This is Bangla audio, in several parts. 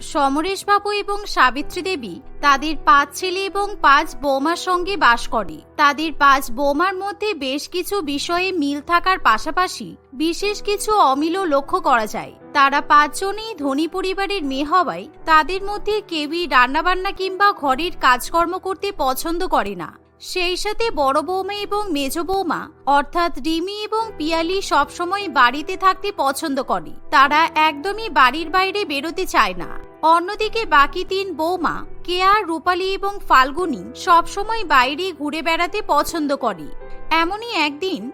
সমরেশবাবু এবং সাবিত্রী দেবী তাদের পাঁচ ছেলে এবং পাঁচ বৌমার সঙ্গে বাস করে। তাদের পাঁচ বৌমার মধ্যে বেশ কিছু বিষয়ে মিল থাকার পাশাপাশি বিশেষ কিছু অমিলও লক্ষ্য করা যায়। তারা পাঁচজনই ধনী পরিবারের মেয়ে হওয়ায় তাদের মধ্যে কেউই রান্নাবান্না কিংবা ঘরের কাজকর্ম করতে পছন্দ করে না। সেই সাথে বড় বৌমা এবং মেজ বৌমা, অর্থাৎ রিমি এবং পিয়ালি সবসময় বাড়িতে থাকতে পছন্দ করে। তারা একদমই বাড়ির বাইরে বেরোতে চায় না। অন্যদিকে বাকি তিন বৌমা, কেয়া, রূপালী এবং ফাল্গুনি সবসময় বাইরে ঘুরে বেড়াতে পছন্দ করে। এমনই একদিন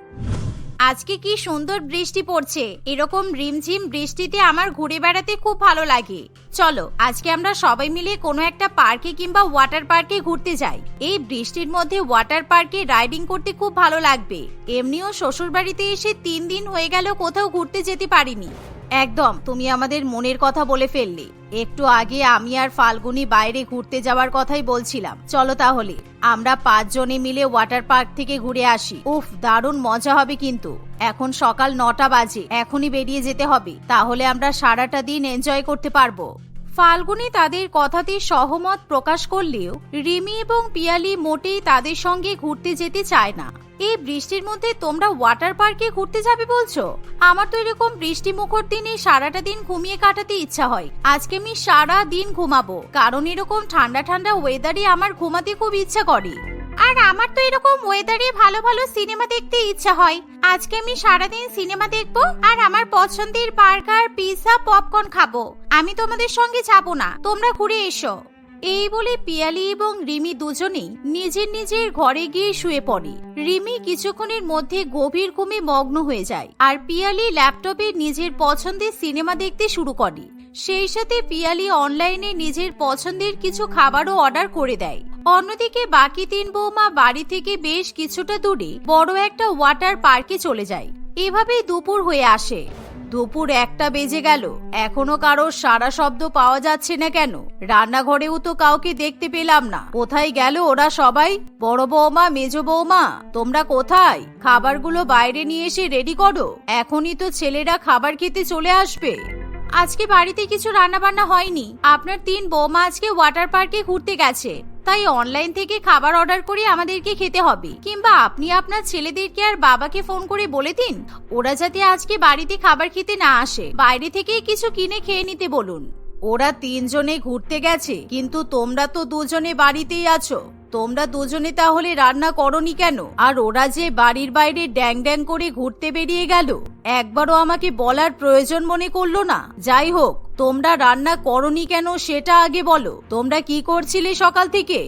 আজকে কি সুন্দর বৃষ্টি পড়ছে? এরকম রিমঝিম বৃষ্টিতে আমার ঘুরে বেড়াতে খুব ভালো লাগে। চলো, আজকে আমরা সবাই মিলে কোনো একটা পার্কে কিংবা ওয়াটার পার্কে ঘুরতে যাই। এই বৃষ্টির মধ্যে ওয়াটার পার্কে রাইডিং করতে খুব ভালো লাগবে। এমনিও শ্বশুর বাড়িতে এসে তিন দিন হয়ে গেল কোথাও ঘুরতে যেতে পারিনি। একদম, তুমি আমাদের মনের কথা বলে ফেললে। একটু আগে আমি আর ফাল্গুনি বাইরে ঘুরতে যাওয়ার কথাই বলছিলাম। চলো তাহলে, আমরা পাঁচজনে মিলে ওয়াটার পার্ক থেকে ঘুরে আসি। উফ, দারুণ মজা হবে কিন্তু। এখন সকাল নটা বাজে, এখনই বেরিয়ে যেতে হবে। তাহলে আমরা সারাটা দিন এনজয় করতে পারব। ফাল্গুনি তাদের কথাতে সহমত প্রকাশ করলেও রিমি এবং পিয়ালি মোটেই তাদের সঙ্গে ঘুরতে যেতে চায় না। এই বৃষ্টির মধ্যে তোমরা ওয়াটার পার্কে ঘুরতে যাবে বলছো? আমার তো এরকম বৃষ্টি মুখর দিনে সারাটা দিন ঘুমিয়ে কাটাতে ইচ্ছা হয়। আজকে আমি সারা দিন ঘুমাবো। কারণ এরকম ঠান্ডা ঠান্ডা ওয়েদারে আমার ঘুমাতে খুব ইচ্ছা করে। আর আমার তো এরকম ওয়েদারে ভালো ভালো সিনেমা দেখতে ইচ্ছা হয়। আজকে আমি সারাদিন সিনেমা দেখব আর আমার পছন্দের বার্গার, পিৎজা, পপকর্ন খাব। আমি তোমাদের সঙ্গে যাব না। তোমরা ঘুরে এসো। এই বলে পিয়ালি এবং রিমি দুজনেই নিজের নিজের ঘরে গিয়ে শুয়ে পড়ে। রিমি কিছুক্ষণের মধ্যে গভীর ঘুমে মগ্ন হয়ে যায় আর পিয়ালি ল্যাপটপে নিজের পছন্দের সিনেমা দেখতে শুরু করে। সেই সাথে পিয়ালি অনলাইনে নিজের পছন্দের কিছু খাবারও অর্ডার করে দেয়। অন্যদিকে বাকি তিন বৌমা বাড়ি থেকে বেশ কিছুটা দূরে বড় একটা ওয়াটার পার্কে চলে যায়। এভাবেই দুপুর হয়ে আসে। দুপুর একটা বেজে গেল। এখনও কারও সারা শব্দ পাওয়া যাচ্ছে না কেন? রান্নাঘরেও তো কাউকে দেখতে পেলাম না। কোথায় গেল ওরা সবাই? বড় বৌমা, মেজ বৌমা, তোমরা কোথায়? খাবারগুলো বাইরে নিয়ে এসে রেডি করো। এখনই তো ছেলেরা খাবার খেতে চলে আসবে। আজকে বাড়িতে কিছু রান্নাবান্না হয়নি। আপনার তিন বৌমা আজকে ওয়াটার পার্কে ঘুরতে গেছে। তাই অনলাইন থেকে খাবার অর্ডার করে আমাদেরকে খেতে হবে। কিংবা আপনি আপনার ছেলেদেরকে আর বাবাকে ফোন করে বলে দিন, ওরা যাতে আজকে বাড়িতে খাবার খেতে না আসে। বাইরে থেকে কিছু কিনে খেয়ে নিতে বলুন। ওরা তিনজনে ঘুরতে গেছে, কিন্তু তোমরা তো দুজনে বাড়িতেই আছো। তোমরা দুজনে তাহলে রান্না করনি কেন? আর ওরা যে বাড়ির বাইরে ড্যাং ড্যাং করে ঘুরতে বেরিয়ে গেল, একবারও আমাকে বলার প্রয়োজন মনে করল না। যাই হোক, তোমরা রান্না করনি কেন সেটা আগে বলো। তোমরা কি করছিলে সকাল থেকে?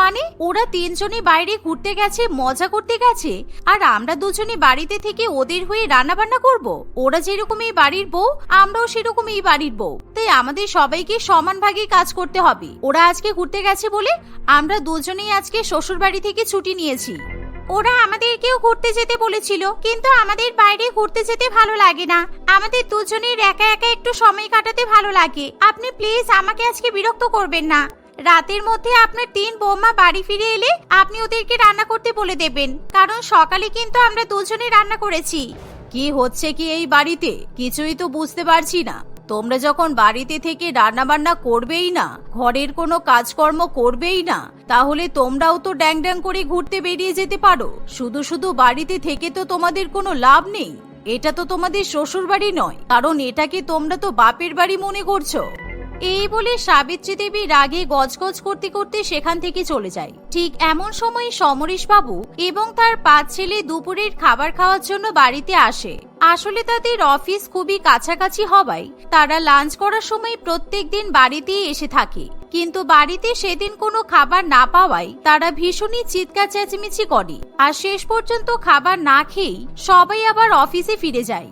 মানে ওরা তিনজনে বাইরে ঘুরতে গেছে, মজা করতে গেছে। আর আমরা দুজনে বাড়িতে থেকে ওদের হয়ে রান্না বান্না করব। ওরা যেরকম এই বাড়ির বউ, আমরাও সেরকম এই বাড়ির বউ। তাই আমাদের সবাইকে সমান ভাগে কাজ করতে হবে। ওরা আজকে ঘুরতে গেছে বলে আমরা দুজনেই আজকে শ্বশুর বাড়ি থেকে ছুটি নিয়েছি। ওরা আমাদেরকেও ঘুরতে যেতে বলেছিল, কিন্তু আমাদের বাইরে ঘুরতে যেতে ভালো লাগে না। আমাদের দুজনের একা একা একটু সময় কাটাতে ভালো লাগে। আপনি প্লিজ আমাকে আজকে বিরক্ত করবেন না। রাতের মধ্যে আপনার তিন বৌমা বাড়ি ফিরে এলে আপনি ওদেরকে রান্না করতে বলে দেবেন। কারণ সকালে কিন্তু আমরা দুজনে রান্না করেছি। কি হচ্ছে কি এই বাড়িতে? কিছুই তো বুঝতে পারছি না। তোমরা যখন বাড়িতে থেকে রান্না বান্না করবেই না, ঘরের কোনো কাজকর্ম করবেই না, তাহলে তোমরাও তো ড্যাং ড্যাং করে ঘুরতে বেরিয়ে যেতে পারো। শুধু শুধু বাড়িতে থেকে তো তোমাদের কোনো লাভ নেই। এটা তো তোমাদের শ্বশুর বাড়ি নয়, কারণ এটাকে তোমরা তো বাপের বাড়ি মনে করছ। এই বলে সাবিত্রী দেবী রাগে গজগজ করতে করতে সেখান থেকে চলে যায়। ঠিক এমন সময় সমরেশ বাবু এবং তার পাঁচ ছেলে দুপুরের খাবার খাওয়ার জন্য বাড়িতে আসে। আসলে তাদের অফিস খুবই কাছাকাছি হওয়ায় তারা লাঞ্চ করার সময় প্রত্যেক দিন বাড়িতেই এসে থাকে। কিন্তু বাড়িতে সেদিন কোনো খাবার না পাওয়ায় তারা ভীষণই চিৎকার চেঁচিমেচি করে। আর শেষ পর্যন্ত খাবার না খেয়েই সবাই আবার অফিসে ফিরে যায়।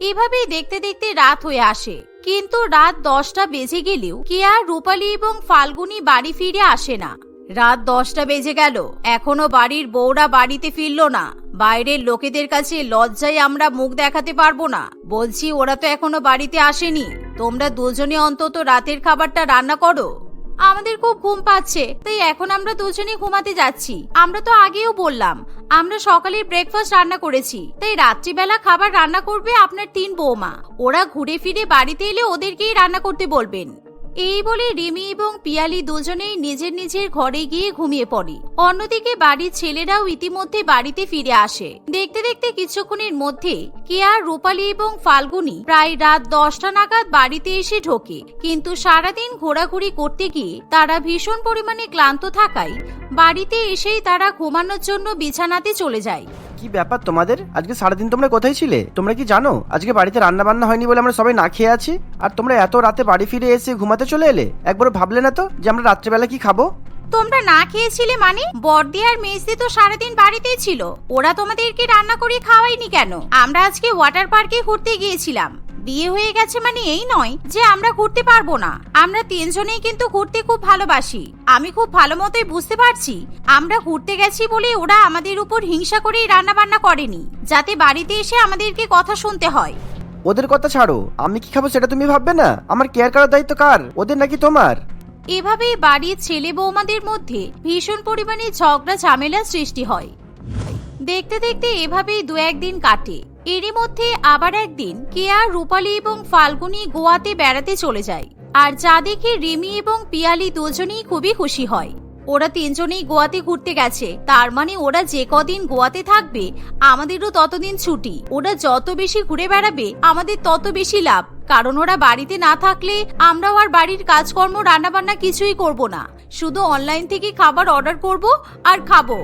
এভাবেই দেখতে দেখতে রাত হয়ে আসে। কিন্তু রাত দশটা বেজে গেলেও কেয়া, রূপালী এবং ফাল্গুনি বাড়ি ফিরে আসে না। রাত দশটা বেজে গেল। এখনও বাড়ির বউরা বাড়িতে ফিরল না। বাইরের লোকেদের কাছে লজ্জায় আমরা মুখ দেখাতে পারব না। বলছি, ওরা তো এখনও বাড়িতে আসেনি। তোমরা দুজনে অন্তত রাতের খাবারটা রান্না করো। আমাদের খুব ঘুম পাচ্ছে, তাই এখন আমরা দুজনে ঘুমাতে যাচ্ছি। আমরা তো আগেও বললাম, আমরা সকালের ব্রেকফাস্ট রান্না করেছি, তাই রাত্রিবেলা খাবার রান্না করবে আপনার তিন বৌমা। ওরা ঘুরে ফিরে বাড়িতে এলে ওদেরকেই রান্না করতে বলবেন। এই বলে রিমি এবং পিয়ালি দুজনেই নিজের নিজের ঘরে গিয়ে ঘুমিয়ে পড়ে। অন্যদিকে বাড়ির ছেলেরাও ইতিমধ্যে বাড়িতে ফিরে আসে। দেখতে দেখতে কিছুক্ষণের মধ্যে কেয়া, রূপালী এবং ফাল্গুনি প্রায় রাত দশটা নাগাদ বাড়িতে এসে ঢোকে। কিন্তু সারাদিন ঘোরাঘুরি করতে গিয়ে তারা ভীষণ পরিমাণে ক্লান্ত থাকায় বাড়িতে এসেই তারা ঘুমানোর জন্য বিছানাতে চলে যায়। কি ব্যাপার তোমাদের? আজকে সারাদিন তোমরা কোথায় ছিলে? তোমরা কি জানো? আজকে বাড়িতে রান্না বান্না হয়নি বলে আমরা সবাই না খেয়ে আছি। আর তোমরা এত রাতে বাড়ি ফিরে এসে ঘুমাতে চলে এলে? একবার ভাবলে না তো যে আমরা রাত্রেবেলা কি খাব? তোমরা না খেয়েছিলে মানে? বর্দি আর তো সারাদিন বাড়িতেই ছিল। ওরা তোমাদেরকে রান্না করে খাওয়াইনি কেন? আমরা আজকে ওয়াটার পার্কে ঘুরতে গিয়েছিলাম। বিয়ে হয়ে গেছে মানে এই নয় যে আমরা ঘুরতে পারব না। আমরা তিনজনেই কিন্তু ঘুরতে খুব ভালোবাসি। আমি খুব ভালো মতোই বুঝতে পারছি। আমরা ঘুরতে গেছি বলে ওরা আমাদের উপর হিংসা করেই রান্না বান্না করেনি যাতে বাড়িতে এসে আমাদেরকে কথা শুনতে হয়। ওদের কথা ছাড়ো। আমি কি খাব সেটা তুমি ভাববে না? আমার কেয়ার করার দায়িত্ব কার? ওদের নাকি তোমার? এভাবেই বাড়ির ছেলে বৌমাদের মধ্যে ভীষণ পরিমাণে ঝগড়া ঝামেলা সৃষ্টি হয়। দেখতে দেখতে এভাবেই দু একদিন কাটে। এরই মধ্যে আবার একদিন কেয়া, রূপালী এবং ফাল্গুনি গোয়াতে বেড়াতে চলে যায়। আর যা দেখে রিমি এবং পিয়ালি দুজনেই খুবই খুশি হয়। ওরা তিনজনেই গোয়াতে ঘুরতে গেছে। তার মানে ওরা যে কদিন গোয়াতে থাকবে, আমাদেরও ততদিন ছুটি। ওরা যত বেশি ঘুরে বেড়াবে, আমাদের তত বেশি লাভ। কারণ ওরা বাড়িতে না থাকলে আমরাও আর বাড়ির কাজকর্ম, রান্নাবান্না কিছুই করব না। শুধু অনলাইন থেকে খাবার অর্ডার করব আর খাব।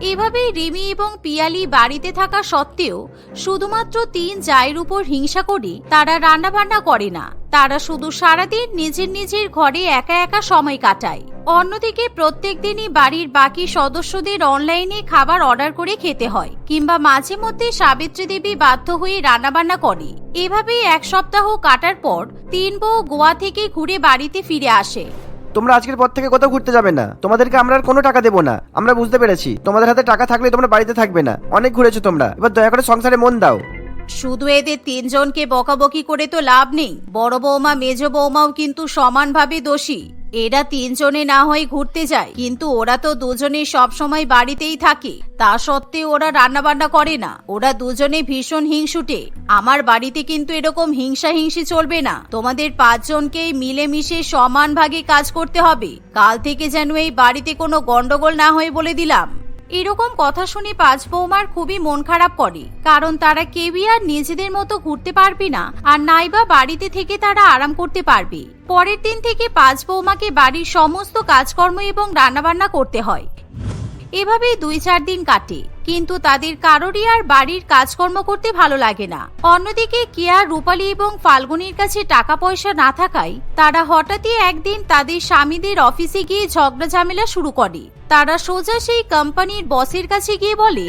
এভাবেই রিমি এবং পিয়ালি বাড়িতে থাকা সত্ত্বেও শুধুমাত্র তিন জায়ের উপর হিংসা করে তারা রান্নাবান্না করে না। তারা শুধু সারাদিন নিজের নিজের ঘরে একা একা সময় কাটায়। অন্যদিকে প্রত্যেক দিনই বাড়ির বাকি সদস্যদের অনলাইনে খাবার অর্ডার করে খেতে হয় কিংবা মাঝে মধ্যে সাবিত্রী দেবী বাধ্য হয়ে রান্নাবান্না করে। এভাবেই এক সপ্তাহ কাটার পর তিন বউ গোয়া থেকে ঘুরে বাড়িতে ফিরে আসে। তোমরা আজকের পর থেকে কোথাও ঘুরতে যাবে না। তোমাদেরকে আমরা আর কোনো টাকা দেবো না। আমরা বুঝতে পেরেছি। তোমাদের হাতে টাকা থাকলে তোমরা বাড়িতে থাকবে না। অনেক ঘুরেছো তোমরা। এবার দয়া করে সংসারে মন দাও। শুধু এদের তিনজনকে বকাবকি করে তো লাভ নেই। বড় বৌমা, মেজ বৌমাও কিন্তু সমানভাবে দোষী। এরা তিনজনে না হয় ঘুরতে যায়, কিন্তু ওরা তো দুজনে সবসময় বাড়িতেই থাকে। তা সত্ত্বেও ওরা রান্নাবান্না করে না। ওরা দুজনে ভীষণ হিংসুটে। আমার বাড়িতে কিন্তু এরকম হিংসা হিংসি চলবে না। তোমাদের পাঁচজনকে মিলেমিশে সমান ভাগে কাজ করতে হবে। কাল থেকে যেন এই বাড়িতে কোনো গন্ডগোল না হয় বলে দিলাম। এরকম কথা শুনে পাঁচ বৌমার খুবই মন খারাপ করে, কারণ তারা কেউই আর নিজেদের মতো ঘুরতে পারবে না, আর নাইবা বাড়িতে থেকে তারা আরাম করতে পারবে। পরের দিন থেকে পাঁচ বৌমাকে বাড়ির সমস্ত কাজকর্ম এবং রান্নাবান্না করতে হয়। এভাবেই দুই চার দিন কাটে, কিন্তু তাদের কারোরই আর বাড়ির কাজকর্ম করতে ভালো লাগে না। অন্যদিকে কেয়া, রূপালী এবং ফাল্গুনির কাছে টাকা পয়সা না থাকায় তারা হঠাৎই একদিন তাদের স্বামীদের অফিসে গিয়ে ঝগড়া ঝামেলা শুরু করে। তারা সোজা সেই কোম্পানির বসের কাছে গিয়ে বলে,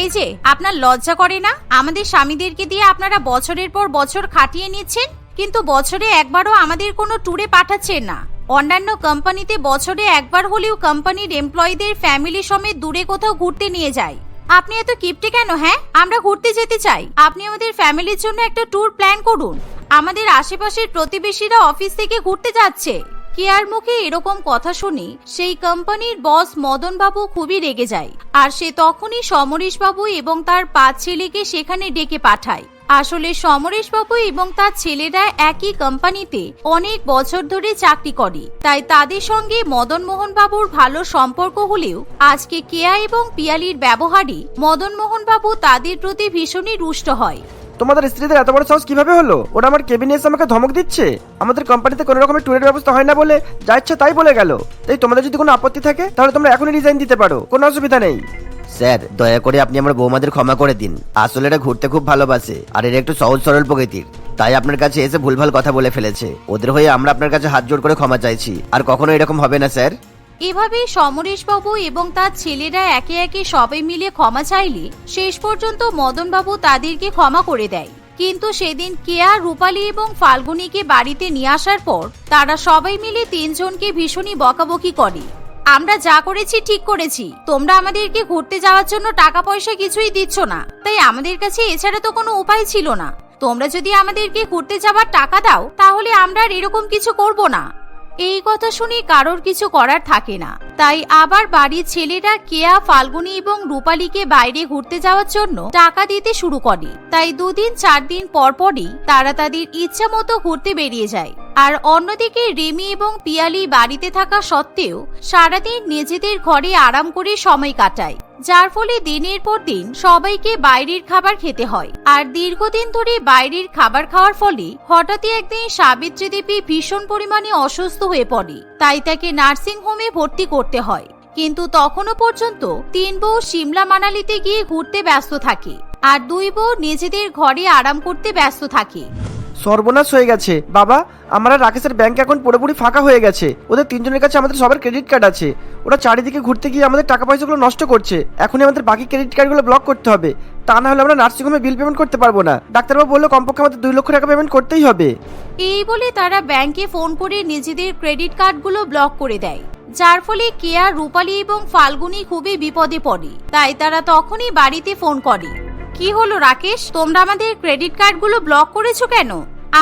এই যে, আপনার লজ্জা করে না? আমাদের স্বামীদেরকে দিয়ে আপনারা বছরের পর বছর খাটিয়ে নিচ্ছেন, কিন্তু বছরে একবারও আমাদের কোনো ট্যুরে পাঠাচ্ছেন না। অন্যান্য কোম্পানিতে বছরে একবার হলেও কোম্পানির এমপ্লয়ীদের ফ্যামিলি সমেত দূরে কোথাও ঘুরতে নিয়ে যায়। আপনি এত কিপটে কেন হ্যাঁ? আমরা ঘুরতে যেতে চাই। আপনি আমাদের ফ্যামিলির জন্য একটা ট্যুর প্ল্যান করুন। আমাদের আশেপাশের প্রতিবেশীরা অফিস থেকে ঘুরতে যাচ্ছে। কেয়ার মুখে এরকম কথা শুনে সেই কোম্পানির বস মদন বাবু খুবই রেগে যায়। আর সে তখনই সমরেশ বাবু এবং তার পাঁচ ছেলেকে সেখানে ডেকে পাঠায়। আসলে সমরেশ বাবু এবং তার ছেলেরা একই কোম্পানিতে অনেক বছর ধরে চাকরি করে। তাই তাদের সঙ্গে মদন মোহন বাবুর ভালো সম্পর্ক হলেও আজকে কেয়া এবং পিয়ালির ব্যবহারই মদন মোহন বাবু তাদের প্রতি ভীষণই রুষ্ট হয়। তোমাদের স্ত্রীদের এত বড় সাহস কীভাবে হলো? ওরা আমার কেবিনে এসে আমাকে ধমক দিচ্ছে। আমাদের কোম্পানিতে কোনো রকমের ট্যুরের ব্যবস্থা হয় না বলে যা ইচ্ছা তাই বলে গেল। তাই তোমাদের যদি কোনো আপত্তি থাকে, তাহলে তোমরা এখনই রিজাইন দিতে পারো। কোনো অসুবিধা নেই। স্যার, দয়া করে আপনি আমার বৌমাদের ক্ষমা করে দিন। আসলে এটা ঘুরতে খুব ভালোবাসে, আর এরা একটু সহজ সরল প্রকৃতির। তাই আপনার কাছে এসে ভুলভাল কথা বলে ফেলেছে। ওদের হয়ে আমরা আপনার কাছে হাত জোড় করে ক্ষমা চাইছি। আর কখনো এরকম হবে না, স্যার। এভাবে সমরেশবাবু এবং তার ছেলেরা একে একে সবাই মিলে ক্ষমা চাইলে, শেষ পর্যন্ত মদনবাবু তাদেরকে ক্ষমা করে দেয়। কিন্তু সেদিন কেয়া, রূপালী এবং ফাল্গুনিকে বাড়িতে নিয়ে আসার পর, তারা সবাই মিলে তিনজনকে ভীষণই বকাবকি করে। আমরা যা করেছি ঠিক করেছি। তোমরা আমাদেরকে ঘুরতে যাওয়ার জন্য টাকা পয়সা কিছুই দিচ্ছ না। তাই আমাদের কাছে এছাড়া তো কোনো উপায় ছিল না। তোমরা যদি আমাদেরকে ঘুরতে যাওয়ার টাকা দাও, তাহলে আমরা আর এরকম কিছু করব না। এই কথা শুনে কারোর কিছু করার থাকে না। তাই আবার বাড়ির ছেলেরা কেয়া, ফাল্গুনি এবং রূপালীকে বাইরে ঘুরতে যাওয়ার জন্য টাকা দিতে শুরু করে। তাই দুদিন চার দিন পরপরই তারা তাদের ইচ্ছা মতো ঘুরতে বেরিয়ে যায়। আর অন্যদিকে রেমি এবং পিয়ালি বাড়িতে থাকা সত্ত্বেও সারাদিন নিজেদের ঘরে আরাম করে সময় কাটায়, যার ফলে দিনের পর দিন সবাইকে বাইরের খাবার খেতে হয়। আর দীর্ঘদিন ধরে বাইরের খাবার খাওয়ার ফলে হঠাৎই একদিন সাবিত্রী দেবী ভীষণ পরিমাণে অসুস্থ হয়ে পড়ে, তাই তাকে নার্সিং হোমে ভর্তি করতে হয়। কিন্তু তখনও পর্যন্ত তিন বউ সিমলা মানালিতে গিয়ে ঘুরতে ব্যস্ত থাকে, আর দুই বউ নিজেদের ঘরে আরাম করতে ব্যস্ত থাকে। সর্বনাশ হয়ে গেছে। বাবা, আমরা রাকেশের ব্যাংক অ্যাকাউন্ট পুরোপুরি ফাঁকা হয়ে গেছে। ওদের তিনজনের কাছে আমাদের সবার ক্রেডিট কার্ড আছে। ওরা চারিদিকে ঘুরতে গিয়ে আমাদের টাকা পয়সাগুলো নষ্ট করছে। এখনই আমাদের বাকি ক্রেডিট কার্ডগুলো ব্লক করতে হবে। তা না হলে আমরা নার্সিংহোমে বিল পেমেন্ট করতে পারব না। ডাক্তারবাবু বলল, কমপক্ষে আমাদের দুই লক্ষ টাকা পেমেন্ট করতেই হবে। এই বলে তারা ব্যাংকে ফোন করে নিজেদের ক্রেডিট কার্ডগুলো ব্লক করে দেয়। যার ফলে কেয়া, রূপালী এবং ফাল্গুনি খুবই বিপদে পড়ে। তাই তারা তখনই বাড়িতে ফোন করে। কি হলো, রাকেশ? তোমরা আমাদের ক্রেডিট কার্ডগুলো ব্লক করেছ কেন?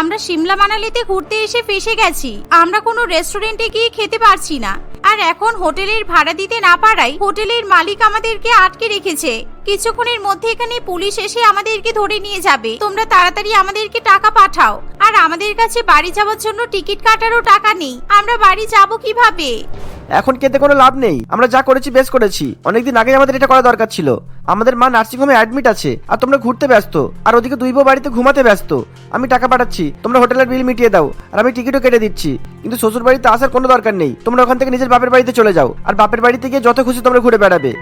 আমরা সিমলা মানালিতে ঘুরতে এসে ফেসে গেছি। আমরা কোনো রেস্টুরেন্টে গিয়ে খেতে পারছি না। আর এখন হোটেলের ভাড়া দিতে না পারায় হোটেলের মালিক আমাদেরকে আটকে রেখেছে। কিছুক্ষণের মধ্যে এখানে পুলিশ এসে আমাদেরকে ধরে নিয়ে যাবে। তোমরা তাড়াতাড়ি আমাদেরকে টাকা পাঠাও। আর আমাদের কাছে বাড়ি যাওয়ার জন্য টিকিট কাটারও টাকা নেই। আমরা বাড়ি যাব কীভাবে? এখন কেটে কোনো লাভ নেই? আমরা যা করেছি, বেশ করেছি। অনেকদিন আগেই আমাদের এটা করা দরকার ছিল। আমাদের মা নার্সিংহোমে অ্যাডমিট আছে। আর তোমরা ঘুরতে ব্যস্ত। আর ওদিকে দুই বউ বাড়িতে ঘুমাতে ব্যস্ত। আমি টাকা পাঠাচ্ছি। তোমরা হোটেলের বিল মিটিয়ে দাও। আর আমি টিকিটও কেটে দিচ্ছি। কিন্তু শ্বশুর বাড়িতে আসার কোনো দরকার নেই। তোমরা ওখান থেকে নিজের বাপের বাড়িতে চলে যাও। আর বাপের বাড়িতে গিয়ে যত খুশি তোমরা ঘুরে বেড়াবে।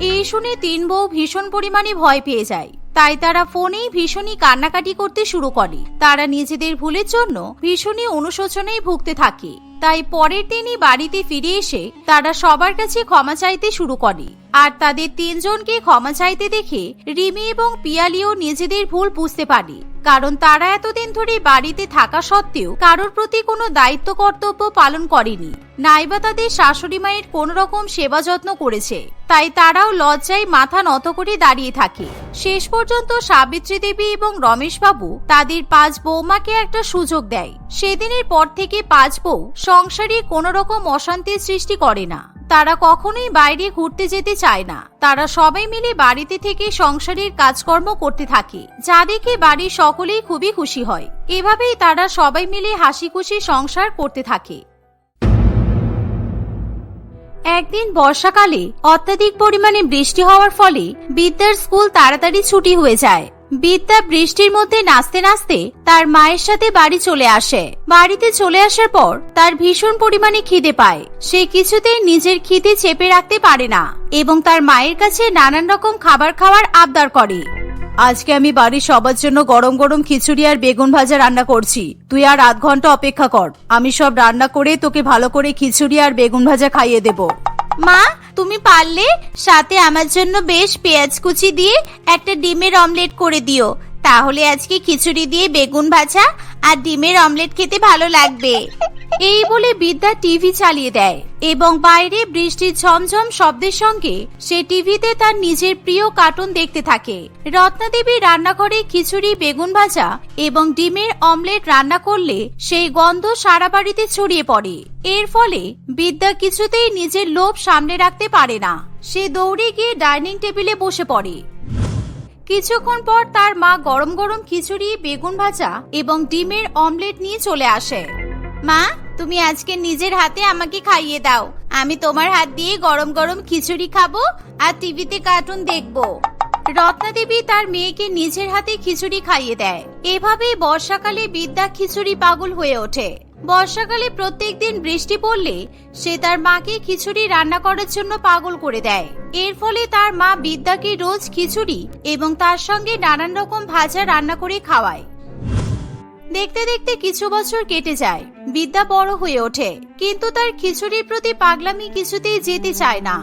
এই শুনে তিন বউ ভীষণ পরিমাণে ভয় পেয়ে যায়। তাই তারা ফোনেই ভীষণই কান্নাকাটি করতে শুরু করে। তারা নিজেদের ভুলের জন্য ভীষণই অনুশোচনায় ভুগতে থাকে। তাই পরের দিনই বাড়িতে ফিরে এসে তারা সবার কাছে ক্ষমা চাইতে শুরু করে। আর তাদের তিনজনকে ক্ষমা চাইতে দেখে রিমি এবং পিয়ালিও নিজেদের ভুল বুঝতে পারে, কারণ তারা এতদিন ধরে বাড়িতে থাকা সত্ত্বেও কারোর প্রতি কোনো দায়িত্ব কর্তব্য পালন করেনি। নাইবা তাদের শাশুড়ি মায়ের কোন রকম সেবা যত্ন করেছে, তাই তারাও লজ্জায় মাথা নত করে দাঁড়িয়ে থাকে। শেষ পর্যন্ত সাবিত্রী দেবী এবং রমেশবাবু তাদের পাঁচ বৌমাকে একটা সুযোগ দেয়। সেদিনের পর থেকে পাঁচ বউ সংসারে কোনো রকম অশান্তির সৃষ্টি করে না। তারা কখনোই বাইরে ঘুরতে যেতে চায় না। তারা সবাই মিলে বাড়িতে থেকে সংসারের কাজকর্ম করতে থাকে, যা দেখে বাড়ির সকলেই খুবই খুশি হয়। এভাবেই তারা সবাই মিলে হাসি খুশি সংসার করতে থাকে। একদিন বর্ষাকালে অত্যাধিক পরিমাণে বৃষ্টি হওয়ার ফলে বিদ্যার স্কুল তাড়াতাড়ি ছুটি হয়ে যায়। বিদ্যা বৃষ্টির মধ্যে নাচতে নাচতে তার মায়ের সাথে বাড়ি চলে আসে। বাড়িতে চলে আসার পর তার ভীষণ পরিমাণে খিদে পায়। সে কিছুতেই নিজের খিদে চেপে রাখতে পারে না এবং তার মায়ের কাছে নানান রকম খাবার খাওয়ার আবদার করে। আজকে আমি বাড়ির সবার জন্য গরম গরম খিচুড়ি আর বেগুন ভাজা রান্না করছি। তুই আর আধ ঘণ্টা অপেক্ষা কর। আমি সব রান্না করে তোকে ভালো করে খিচুড়ি আর বেগুন ভাজা খাইয়ে দেব। মা, তুমি পারলে সাথে আমার জন্য বেশ পেঁয়াজ কুচি দিয়ে একটা ডিমের অমলেট করে দিও। তাহলে আজকে খিচুড়ি দিয়ে বেগুন ভাজা আর ডিমের অমলেট খেতে ভালো লাগবে। এই বলে বিদ্যা টিভি চালিয়ে দেয় এবং বাইরে বৃষ্টির ঝমঝম শব্দের সঙ্গে সে টিভিতে তার নিজের প্রিয় কার্টুন দেখতে থাকে। রত্নাদেবী রান্নাঘরে খিচুড়ি, বেগুন ভাজা এবং ডিমের অমলেট রান্না করলে সেই গন্ধ সারা বাড়িতে ছড়িয়ে পড়ে। এর ফলে বিদ্যা কিছুতেই নিজের লোভ সামনে রাখতে পারে না। সে দৌড়ে গিয়ে ডাইনিং টেবিলে বসে পড়ে। কিছুক্ষণ পর তার মা গরম গরম খিচুড়ি, বেগুন ভাজা এবং ডিমের অমলেট নিয়ে চলে আসে। মা, তুমি আজকে নিজের হাতে আমাকে খাইয়ে দাও। আমি তোমার হাত দিয়ে গরম গরম খিচুড়ি খাব আর টিভিতে কার্টুন দেখব। রত্নাদেবী তার মেয়েকে নিজের হাতে খিচুড়ি খাইয়ে দেয়। এভাবেই বর্ষাকালে বিদ্যা খিচুড়ি পাগল হয়ে ওঠে। বর্ষাকালে প্রত্যেক দিন বৃষ্টি পড়লে সে তার মাকে খিচুড়ি রান্না করার জন্য পাগল করে দেয়। এর ফলে তার মা বিদ্যাকে রোজ খিচুড়ি এবং তার সঙ্গে নানান রকম ভাজা রান্না করে খাওয়ায়। দেখতে দেখতে কিছু বছর কেটে যায়, বিদ্যা বড় হয়ে ওঠে, কিন্তু তার খিচুড়ির প্রতি পাগলামি কিছুতেই যেতে চায় না।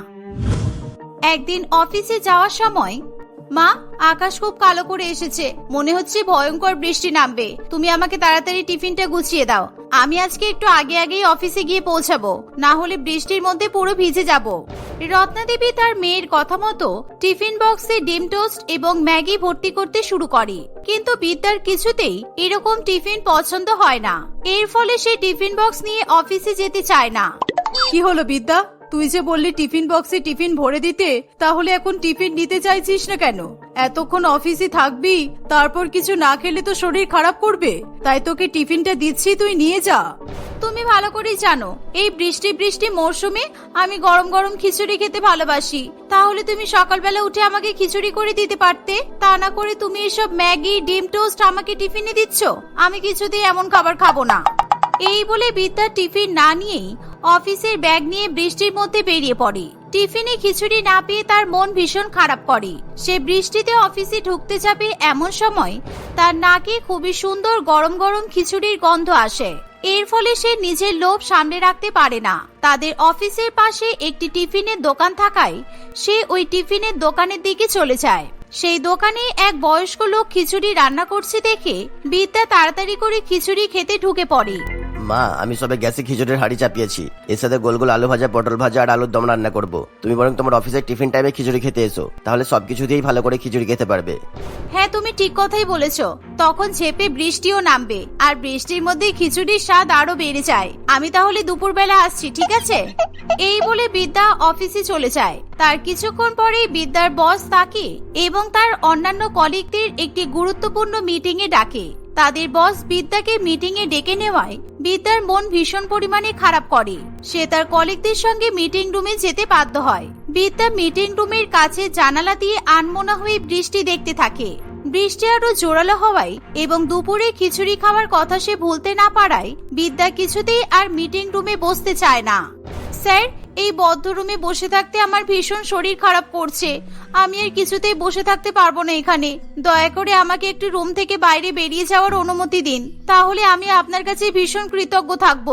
একদিন অফিসে যাওয়ার সময় মা, আকাশ খুব কালো করে এসেছে। মনে হচ্ছে ভয়ঙ্কর বৃষ্টি নামবে। তুমি আমাকে তাড়াতাড়ি টিফিনটা গুছিয়ে দাও। আমি আজকে একটু আগে আগেই অফিসে গিয়ে পৌঁছাবো। না হলে বৃষ্টির মধ্যে পুরো ভিজে যাব। রত্নাদেবী তার মেয়ের কথা মতো টিফিন বক্সে ডিম টোস্ট এবং ম্যাগি ভর্তি করতে শুরু করে। কিন্তু বিদ্যার কিছুতেই এরকম টিফিন পছন্দ হয় না। এর ফলে সে টিফিন বক্স নিয়ে অফিসে যেতে চায় না। কি হলো বিদ্যা? তুই যে বললি টিফিন বক্সে টিফিন ভরে দিতে, তাহলে এখন টিফিন নিতে চাইছিস না কেন? এতক্ষণ অফিসে থাকবি, তারপর কিছু না খেলে তো শরীর খারাপ করবে। তাই তোকে টিফিনটা দিচ্ছি, তুই নিয়ে যা। তুমি ভালো করেই জানো, এই বৃষ্টি বৃষ্টি মরশুমে আমি গরম গরম খিচুড়ি খেতে ভালোবাসি। তাহলে তুমি সকালবেলা উঠে আমাকে খিচুড়ি করে দিতে পারতে? তা না করে তুমি এসব ম্যাগি, ডিম টোস্ট আমাকে টিফিনে দিচ্ছ? আমি কিছুতেই এমন খাবার খাব না। এই বলে বিদ্যা টিফিন না নিয়েই অফিসের ব্যাগ নিয়ে বৃষ্টির মধ্যে বেরিয়ে পড়ে। টিফিনে খিচুড়ি না পেয়ে তার মন ভীষণ খারাপ করে। সে বৃষ্টিতে অফিসে ঢুকতে যাবে এমন সময় তার নাকে খুবই সুন্দর গরম গরম খিচুড়ির গন্ধ আসে। এর ফলে সে নিজের লোভ সামনে রাখতে পারে না। তাদের অফিসের পাশে একটি টিফিনের দোকান থাকায় সে ওই টিফিনের দোকানের দিকে চলে যায়। সেই দোকানে এক বয়স্ক লোক খিচুড়ি রান্না করছে দেখে বিদ্যা তাড়াতাড়ি করে খিচুড়ি খেতে ঢুকে পড়ে। মা, আমি সবে গ্যাসে খিচুড়ির হাড়ি চাপিয়েছি। এর সাথে গোল গোল আলু ভাজা, পটল ভাজা আর আলুর দম রান্না করব। তুমি বরং তোমার অফিসের টিফিন টাইমে খিচুড়ি খেতে এসো। তাহলে সবকিছু দিয়েই ভালো করে খিচুড়ি খেতে পারবে। হ্যাঁ তুমি ঠিক কথাই বলেছ। তখন ঝেপে বৃষ্টিও নামবে। আর বৃষ্টির মধ্যে খিচুড়ির স্বাদ আরও বেড়ে যায়। আমি তাহলে দুপুরবেলা আসছি, ঠিক আছে? এই বলে বিদ্যা অফিসে চলে যায়। তার কিছুক্ষণ পরেই বিদ্যার বস তাকে এবং তার অন্যান্য কলিগদের একটি গুরুত্বপূর্ণ মিটিং এ ডাকে। তাদের বস বিদ্যাকে মিটিং এ ডেকে নেওয়ায় বিদ্যার মন ভীষণ পরিমাণে খারাপ করে। সে তার কলিগদের সঙ্গে মিটিং রুমে যেতে বাধ্য হয়। বিদ্যা মিটিং রুমের কাছে জানালা দিয়ে আনমোনা হয়ে বৃষ্টি দেখতে থাকে। বৃষ্টি আরও জোরালো হওয়ায় এবং দুপুরে খিচুড়ি খাওয়ার কথা সে ভুলতে না পারায় বিদ্যা কিছুতেই আর মিটিং রুমে বসতে চায় না। স্যার এই বদ্ধ রুমে বসে থাকতে আমার ভীষণ শরীর খারাপ করছে। আমি আর কিছুতেই বসে থাকতে পারব না এখানে। দয়া করে আমাকে একটু রুম থেকে বাইরে বেরিয়ে যাওয়ার অনুমতি দিন। তাহলে আমি আপনার কাছে ভীষণ কৃতজ্ঞ থাকব।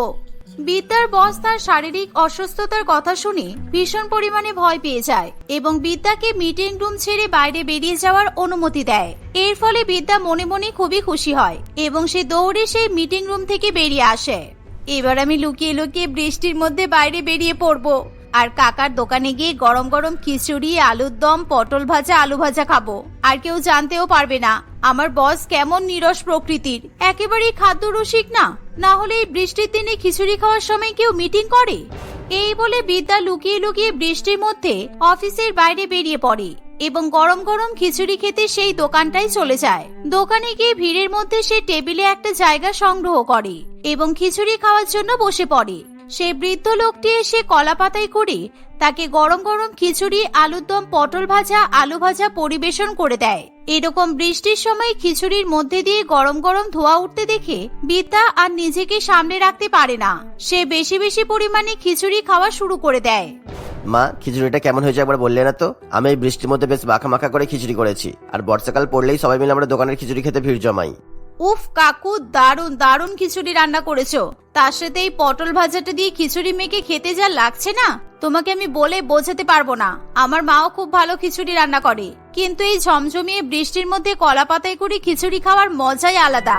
বিদ্যার বস তার শারীরিক অসুস্থতার কথা শুনে ভীষণ পরিমাণে ভয় পেয়ে যায় এবং বিদ্যাকে মিটিং রুম ছেড়ে বাইরে বেরিয়ে যাওয়ার অনুমতি দেয়। এর ফলে বিদ্যা মনে মনে খুবই খুশি হয় এবং সে দৌড়ে সেই মিটিং রুম থেকে বেরিয়ে আসে। এবার আমি লুকিয়ে লুকিয়ে বৃষ্টির মধ্যে বাইরে বেরিয়ে পড়ব। আর কাকার দোকানে গিয়ে গরম গরম খিচুড়ি, আলুর দম, পটল ভাজা, আলু ভাজা খাব। আর কেউ জানতেও পারবে না, আমার বস কেমন নিরস প্রকৃতির। একেবারেই খাদ্য রসিক না না হলে এই বৃষ্টির দিনে খিচুড়ি খাওয়ার সময় কেউ মিটিং করে? এই বলে বিদ্যা লুকিয়ে লুকিয়ে বৃষ্টির মধ্যে অফিসের বাইরে বেরিয়ে পড়ে। এবং গরম গরম খিচুড়ি খেতে সেই দোকানটাই চলে যায়। দোকানে গিয়ে ভিড়ের মধ্যে সে টেবিলে একটা জায়গা সংগ্রহ করে এবং খিচুড়ি খাওয়ার জন্য বসে পড়ে। সেই বৃদ্ধ লোকটি এসে কলা পাতায় করে তাকে গরম গরম খিচুড়ি, আলুর দম, পটল ভাজা, আলু ভাজা পরিবেশন করে দেয়। এরকম বৃষ্টির সময় খিচুড়ির মধ্যে দিয়ে গরম গরম ধোয়া উঠতে দেখে বিদ্যা আর নিজেকে সামনে রাখতে পারে না। সে বেশি বেশি পরিমাণে খিচুড়ি খাওয়া শুরু করে দেয়। মা, খিচুড়িটা কেমন হয়েছে একবার বললে না তো? আমি এই বৃষ্টির মধ্যে বেশ মাখা মাখা করে খিচুড়ি করেছি। আর বর্ষাকাল পড়লেই সবাই মিলে আমরা দোকানের খিচুড়ি খেতে ভিড় জমাই। উফ, কাকু দারুণ দারুণ খিচুড়ি রান্না করেছ। তার সাথে এই পটল ভাজাটা দিয়ে খিচুড়ি মেখে খেতে যা লাগছে না, তোমাকে আমি বলে বোঝাতে পারব না। আমার মাও খুব ভালো খিচুড়ি রান্না করে। কিন্তু এই ঝমঝমিয়ে বৃষ্টির মধ্যে কলা পাতায় করে খিচুড়ি খাওয়ার মজাই আলাদা।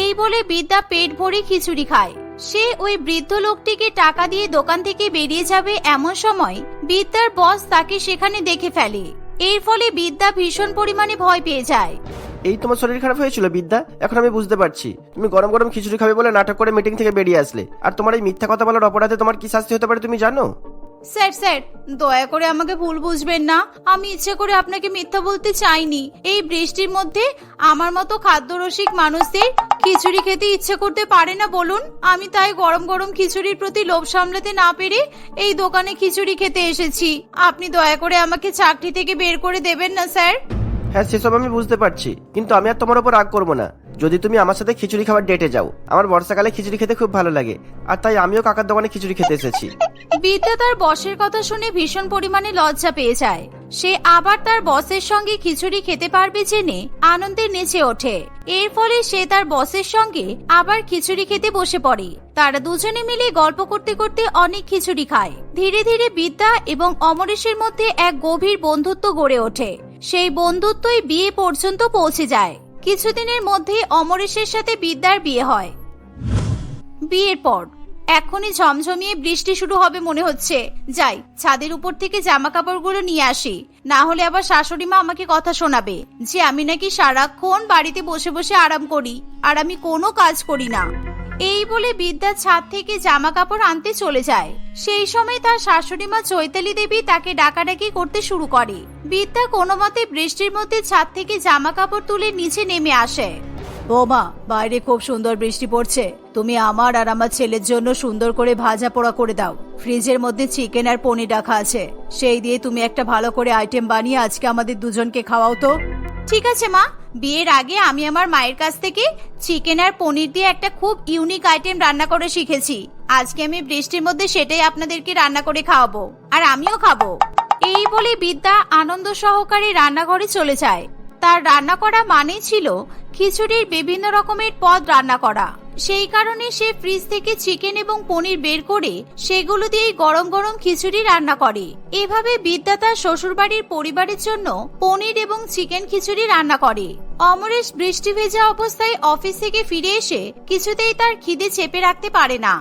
এই বলে বিদ্যা পেট ভরে খিচুড়ি খায়। সে ওই বৃদ্ধ লোকটিকে টাকা দিয়ে দোকান থেকে বেরিয়ে যাবে এমন সময় বিদ্যার বস তাকে সেখানে দেখে ফেলে। এর ফলে বিদ্যা ভীষণ পরিমাণে ভয় পেয়ে যায়। এই তোমার শরীর খারাপ হয়েছিল, বিদ্যা? এখন আমি বুঝতে পারছি। তুমি গরম গরম খিচুড়ি খাবে বলে নাটক করে মিটিং থেকে বেরিয়ে আসলে। আর তোমার এই মিথ্যা কথা বলার অপরাধে তোমার কি শাস্তি হতে পারে তুমি জানো? স্যার স্যার, দয়া করে আমাকে ভুল বুঝবেন না। আমি ইচ্ছে করে আপনাকে মিথ্যা বলতে চাইনি। এই বৃষ্টির মধ্যে আমার মতো খাদ্যরসিক মানুষদের খিচুড়ি খেতে ইচ্ছে করতে পারে না বলুন। আমি তাই গরম গরম খিচুড়ির প্রতি লোভ সামলাতে না পেরে এই দোকানে খিচুড়ি খেতে এসেছি। আপনি দয়া করে আমাকে চাকরি থেকে বের করে দেবেন না, স্যার। হ্যাঁ সেসব আমি বুঝতে পারছি। কিন্তু আমি আর তোমার উপর রাগ করব না। যদি তুমি আমার সাথে খিচুড়ি খাবার ডেটে যাও, আমার বর্ষাকালে খিচুড়ি খেতে খুব ভালো লাগে। আর তাই আমিও কাকার দোকানে খিচুড়ি খেতে এসেছি। বিদ্যা তার বসের কথা শুনে ভীষণ পরিমাণে লজ্জা পেয়ে যায়। সে আবার তার বসের সঙ্গে খিচুড়ি খেতে পারবে জেনে আনন্দে নেচে ওঠে। এর ফলে সে তার বসের সঙ্গে আবার খিচুড়ি খেতে বসে পড়ে। তারা দুজনে মিলে গল্প করতে করতে অনেক খিচুড়ি খায়। ধীরে ধীরে বিদ্যা এবং অমরেশের মধ্যে এক গভীর বন্ধুত্ব গড়ে ওঠে। সেই বন্ধুত্বই বিয়ে পর্যন্ত পৌঁছে যায়। কিছুদিনের মধ্যে অমরেশের সাথে বিদ্যার বিয়ে হয়। বিয়ের পর এখনই ঝমঝমিয়ে বৃষ্টি শুরু হবে মনে হচ্ছে। যাই, ছাদের উপর থেকে জামা কাপড়গুলো নিয়ে আসি। না হলে আবার শাশুড়ি মা আমাকে কথা শোনাবে, যে আমি নাকি সারাক্ষণ বাড়িতে বসে বসে আরাম করি, আর আমি কোনো কাজ করি না। এই বলে বিদ্যা ছাদ থেকে জামা কাপড় আনতে চলে যায়। সেই সময় তার শাশুড়ি মা চৈতালি দেবী তাকে ডাকাডাকি করতে শুরু করে। বিদ্যা কোনো মতে বৃষ্টির মধ্যে ছাদ থেকে জামা কাপড় তুলে নিচে নেমে আসে। বৌমা বাইরে খুব সুন্দর বৃষ্টি পড়ছে। তুমি আমার আর আমার ছেলের জন্য সুন্দর করে ভাজা পোড়া করে দাও। ফ্রিজের মধ্যে চিকেন আর পনির রাখা আছে। সেই দিয়ে তুমি একটা ভালো করে আইটেম বানিয়ে আজকে আমাদের দুজনকে খাওয়াও তো। ঠিক আছে মা, বিয়ের আগে আমি আমার মায়ের কাছ থেকে চিকেন আর পনির দিয়ে একটা খুব ইউনিক আইটেম রান্না করে শিখেছি। আজকে আমি বৃষ্টির মধ্যে সেটাই আপনাদেরকে রান্না করে খাওয়াবো। আর আমিও খাব। এই বলে বিদ্যা আনন্দ সহকারে রান্নাঘরে চলে যায়। তার রান্না করা মানেই ছিল খিচুড়ির বিভিন্ন রকমের পদ রান্না করা। সেই কারণে সে ফ্রিজ থেকে চিকেন এবং পনির বের করে সেগুলো দিয়ে গরম গরম খিচুড়ি রান্না করে। এভাবে বিদ্যা তার শ্বশুরবাড়ির পরিবারের জন্য পনির এবং চিকেন খিচুড়ি রান্না করে। অমরেশ বৃষ্টি ভেজা অবস্থায় অফিস থেকে ফিরে এসে কিছুতেই তার খিদে চেপে রাখতে পারে না।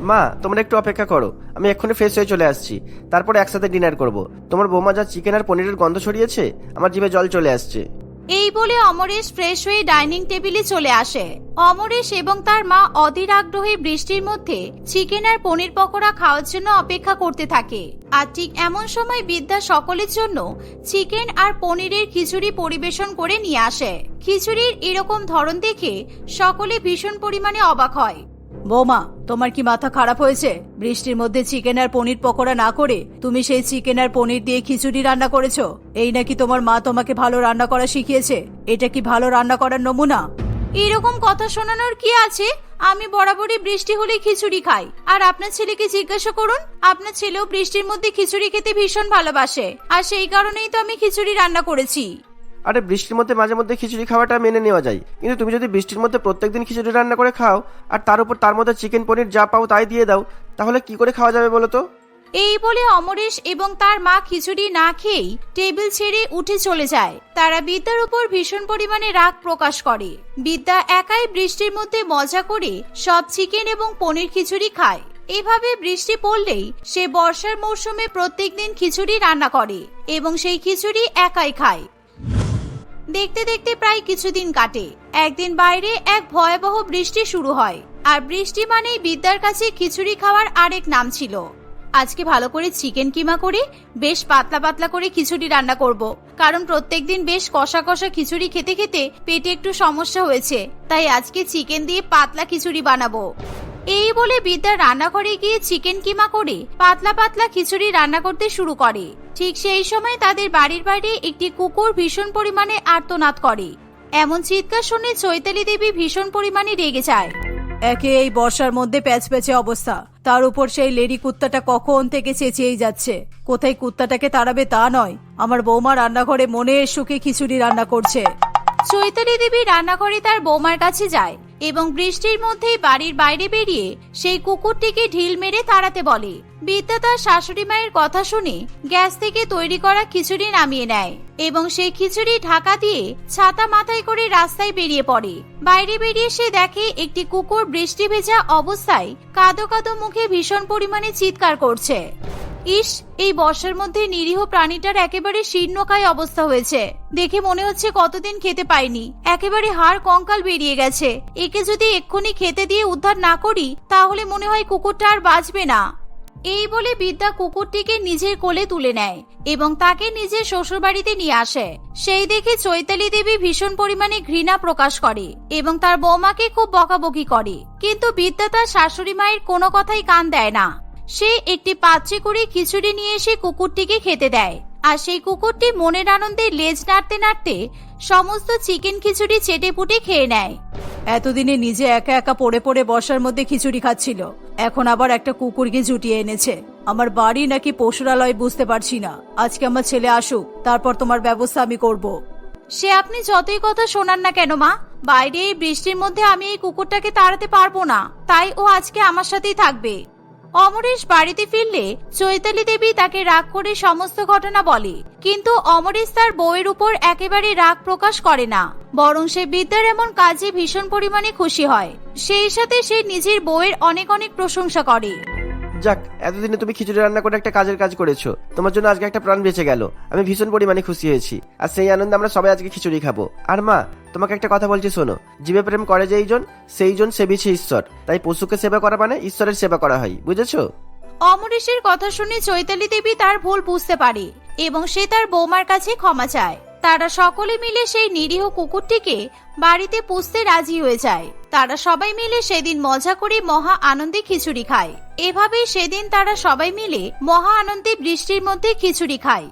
মা, তোমরা একটু অপেক্ষা করো। আমি এক্ষুনি ফ্রেশ হয়ে চলে আসছি। তারপরে একসাথে ডিনার করব। তোমার বৌমা যা চিকেন আর পনিরের গন্ধ ছড়িয়েছে, আমার জিভে জল চলে আসছে। এই বলে অমরেশ ফ্রেশ হয়ে ডাইনিং টেবিলে চলে আসে। অমরেশ এবং তার মা অধীর আগ্রহে বৃষ্টির মধ্যে চিকেন আর পনির পকোড়া খাওয়ার জন্য অপেক্ষা করতে থাকে। আর ঠিক এমন সময় বিদ্যা সকলের জন্য চিকেন আর পনিরের খিচুড়ি পরিবেশন করে নিয়ে আসে। খিচুড়ির এরকম ধরন দেখে সকলে ভীষণ পরিমাণে অবাক হয়। বৌমা, তোমার কি মাথা খারাপ হয়েছে? বৃষ্টির মধ্যে চিকেন আর পনির পকোড়া না করে তুমি সেই চিকেন আর পনির দিয়ে খিচুড়ি রান্না করেছ? এই নাকি তোমার মা তোমাকে ভালো রান্না করা শিখিয়েছে? এটা কি ভালো রান্না করার নমুনা? এরকম কথা শোনানোর কি আছে? আমি বরাবরই বৃষ্টি হলে খিচুড়ি খাই। আর আপনার ছেলেকে জিজ্ঞাসা করুন, আপনার ছেলেও বৃষ্টির মধ্যে খিচুড়ি খেতে ভীষণ ভালোবাসে। আর সেই কারণেই তো আমি খিচুড়ি রান্না করেছি। আরে বৃষ্টির মধ্যে মাঝে মধ্যে খিচুড়ি খাওয়াটা মেনে নেওয়া যায়। কিন্তু তুমি যদি বৃষ্টির মধ্যে প্রত্যেকদিন খিচুড়ি রান্না করে খাও, আর তার উপর তার মধ্যে চিকেন পনির যা পাও তাই দিয়ে দাও, তাহলে কি করে খাওয়া যাবে বলো তো? এই বলে অমরেশ এবং তার মা খিচুড়ি না খেয়েই টেবিল ছেড়ে উঠে চলে যায়। তারা বিদ্যার উপর ভীষণ পরিমাণে রাগ প্রকাশ করে। বিদ্যা একাই বৃষ্টির মধ্যে মজা করে সব চিকেন এবং পনির খিচুড়ি খায়। এভাবে বৃষ্টি পড়লেই সে বর্ষার মৌসুমে প্রত্যেকদিন খিচুড়ি রান্না করে এবং সেই খিচুড়ি একাই খায়। দেখতে দেখতে প্রায় কিছুদিন কাটে। একদিন বাইরে এক ভয়াবহ বৃষ্টি শুরু হয়। আর বৃষ্টি মানেই বিদ্যার কাছে খিচুড়ি খাওয়ার আরেক নাম ছিল। আজকে ভালো করে চিকেন কিমা করে বেশ পাতলা পাতলা করে খিচুড়ি রান্না করব। কারণ প্রত্যেকদিন বেশ কষা কষা খিচুড়ি খেতে খেতে পেটে একটু সমস্যা হয়েছে। তাই আজকে চিকেন দিয়ে পাতলা খিচুড়ি বানাবো। এই বলে বিদ্যা রান্নাঘরে গিয়ে চিকেন কিমা করে পাতলা পাতলা খিচুড়ি রান্না করতে শুরু করে। ঠিক সেই সময় তাদের বাড়ির বাইরে একটি কুকুর ভীষণ পরিমাণে আর্তনাদ করে। এমন চিৎকার শুনে চৈতালি দেবী ভীষণ পরিমাণে রেগে যায়। একে এই বর্ষার মধ্যে প্যাচ প্যাচে অবস্থা। তার উপর সেই লেডি কুত্তাটা কখন থেকে চেঁচিয়েই যাচ্ছে? কোথায় কুত্তাটাকে তাড়াবে তা নয়। আমার বৌমা রান্নাঘরে মনের সুখে খিচুড়ি রান্না করছে। চৈতালি দেবী রান্নাঘরে তার বৌমার কাছে যায়। এবং বৃষ্টির মধ্যেই বাড়ির বাইরে বেরিয়ে সেই কুকুরটিকে ঢিল মেরে তাড়াতে বলে। বিদ্যা তার শাশুড়ি মায়ের কথা শুনে গ্যাস থেকে তৈরি করা খিচুড়ি নামিয়ে নেয় এবং সেই খিচুড়ি ঢাকা দিয়ে ছাতা মাথায় করে রাস্তায় বেরিয়ে পড়ে। বাইরে বেরিয়ে সে দেখে একটি কুকুর বৃষ্টি ভেজা অবস্থায় কাদো কাদো মুখে ভীষণ পরিমাণে চিৎকার করছে। ইস, এই বর্ষার মধ্যে নিরীহ প্রাণীটার একেবারে শীর্ণকায় অবস্থা হয়েছে। দেখে মনে হচ্ছে কতদিন খেতে পাইনি। একেবারে হাড় কঙ্কাল বেরিয়ে গেছে। একে যদি এক্ষুনি খেতে দিয়ে উদ্ধার না করি, তাহলে মনে হয় কুকুরটা আর বাঁচবে না। এই বলে বিদ্যা কুকুরটিকে নিজের কোলে তুলে নেয় এবং তাকে নিজের শ্বশুরবাড়িতে নিয়ে আসে। সেই দেখে চৈতালি দেবী ভীষণ পরিমাণে ঘৃণা প্রকাশ করে এবং তার বৌমাকে খুব বকাবকি করে। কিন্তু বিদ্যা তার শাশুড়ি মায়ের কোনো কথাই কান দেয় না। সে একটি পাত্রে করে খিচুড়ি নিয়ে এসে কুকুরটিকে খেতে দেয়। আর সেই কুকুরটি মনের আনন্দে লেজ নাড়তে নাড়তে সমস্ত চিকেন খিচুড়ি চেটে পুটে খেয়ে নেয়। এতদিনে নিজে একা একা পড়ে পড়ে বসার মধ্যে খিচুড়ি খাচ্ছিল। এখন আবার একটা কুকুরকে জুটিয়ে এনেছে। আমার বাড়ি নাকি পশুরালয় বুঝতে পারছি না। আজকে আমার ছেলে আসুক তারপর তোমার ব্যবস্থা আমি করব। সে আপনি যতই কথা শোনান না কেন মা বাইরে এই বৃষ্টির মধ্যে আমি এই কুকুরটাকে তাড়াতে পারব না। তাই ও আজকে আমার সাথেই থাকবে। অমরেশ বাড়িতে ফিরলে চৈতালি দেবী তাকে রাগ করে সমস্ত ঘটনা বলে। কিন্তু অমরেশ তার বউয়ের উপর একেবারে রাগ প্রকাশ করে না। বরং সে বিদ্যার এমন কাজে ভীষণ পরিমাণে খুশি হয়। সেই সাথে সে নিজের বউয়ের অনেক অনেক প্রশংসা করে। যাক, এতদিনে তুমি খিচুড়ি রান্না করে একটা কাজের কাজ করেছ। তোমার জন্য আজকে একটা প্রাণ বেঁচে গেল। আমি ভীষণ পরিমাণে খুশি হয়েছি। আর সেই আনন্দে আমরা সবাই আজকে খিচুড়ি খাব। আর মা, তোমাকে একটা কথা বলছি শোনো। জীবে প্রেম করে যেই জন, সেই জন সেবিছে ঈশ্বর। তাই পশুকে সেবা করা মানে ঈশ্বরের সেবা করা হয়, বুঝেছ? অমরেশের কথা শুনে চৈতালি দেবী তার ভুল বুঝতে পারে, এবং সে তার বৌমার কাছে ক্ষমা চায়। তারা সকলে মিলে সেই নিরীহ কুকুরটিকে বাড়িতে পুষতে রাজি হয়ে যায়। তারা সবাই মিলে সেদিন মজা করে মহা আনন্দে খিচুড়ি খায়। এভাবেই সেদিন তারা সবাই মিলে মহা আনন্দে বৃষ্টির মধ্যে খিচুড়ি খায়।